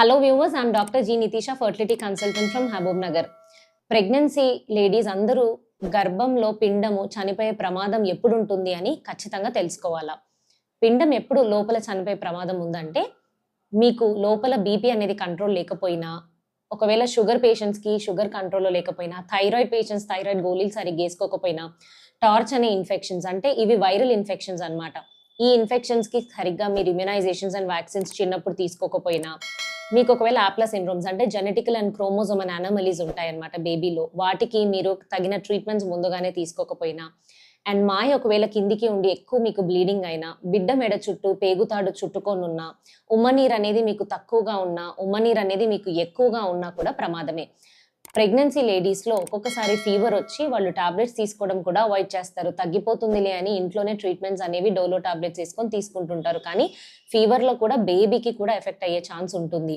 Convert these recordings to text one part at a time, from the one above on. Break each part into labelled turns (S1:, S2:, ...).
S1: Hello viewers I'm doctor G Nitisha fertility consultant from Mahabubnagar pregnancy ladies అందరూ గర్భంలో పిండము చనిపోయే ప్రమాదం ఎప్పుడు ఉంటుంది అని ఖచ్చితంగా తెలుసుకోవాలా? పిండం ఎప్పుడు లోపల చనిపోయే ప్రమాదం ఉందంటే మీకు లోపల బీపీ అనేది కంట్రోల్ లేకపోయినా ఒకవేళ షుగర్ పేషెంట్స్కి షుగర్ కంట్రోల్లో లేకపోయినా థైరాయిడ్ పేషెంట్స్ థైరాయిడ్ గోళీలు సరిగ్గా వేసుకోకపోయినా టార్చ్ అనే ఇన్ఫెక్షన్స్ అంటే ఇవి వైరల్ ఇన్ఫెక్షన్స్ అన్నమాట. ఈ ఇన్ఫెక్షన్స్కి సరిగ్గా మీరు ఇమ్యునైజేషన్స్ అండ్ వ్యాక్సిన్స్ చిన్నప్పుడు తీసుకోకపోయినా మీకు ఒకవేళ ఆప్లా సిండ్రోమ్స్ అంటే genetical and chromosome and anomalies ఉంటాయన్నమాట బేబీలో. వాటికి మీరు తగిన ట్రీట్మెంట్స్ ముందుగానే తీసుకోకపోయినా అండ్ మాయ ఒకవేళ కిందికి ఉండి ఎక్కువ మీకు బ్లీడింగ్ అయినా బిడ్డ మెడ చుట్టూ పేగుతాడు చుట్టుకొని ఉన్నా ఉమ్మనీరు అనేది మీకు తక్కువగా ఉన్నా ఉమ్మనీరు అనేది మీకు ఎక్కువగా ఉన్నా కూడా ప్రమాదమే. ప్రెగ్నెన్సీ లేడీస్లో ఒక్కొక్కసారి ఫీవర్ వచ్చి వాళ్ళు టాబ్లెట్స్ తీసుకోవడం కూడా అవాయిడ్ చేస్తారు. తగ్గిపోతుందిలే అని ఇంట్లోనే ట్రీట్మెంట్స్ అనేవి డోలో టాబ్లెట్స్ వేసుకొని తీసుకుంటుంటారు. కానీ ఫీవర్లో కూడా బేబీకి కూడా ఎఫెక్ట్ అయ్యే ఛాన్స్ ఉంటుంది.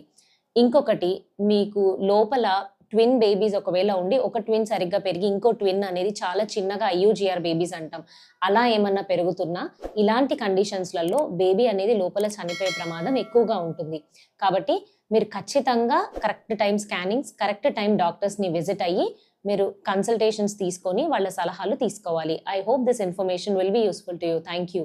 S1: ఇంకొకటి మీకు లోపల ట్విన్ బేబీస్ ఒకవేళ ఉండి ఒక ట్విన్ సరిగ్గా పెరిగి ఇంకో ట్విన్ అనేది చాలా చిన్నగా ఐయుజిఆర్ బేబీస్ అంటాం. అలా ఏమన్నా పెరుగుతున్నా ఇలాంటి కండిషన్స్లలో బేబీ అనేది లోపల చనిపోయే ప్రమాదం ఎక్కువగా ఉంటుంది. కాబట్టి మీరు ఖచ్చితంగా correct time scannings correct time డాక్టర్స్ని విజిట్ అయ్యి మీరు కన్సల్టేషన్స్ తీసుకొని వాళ్ళ సలహాలు తీసుకోవాలి. I hope this information will be useful to you thank you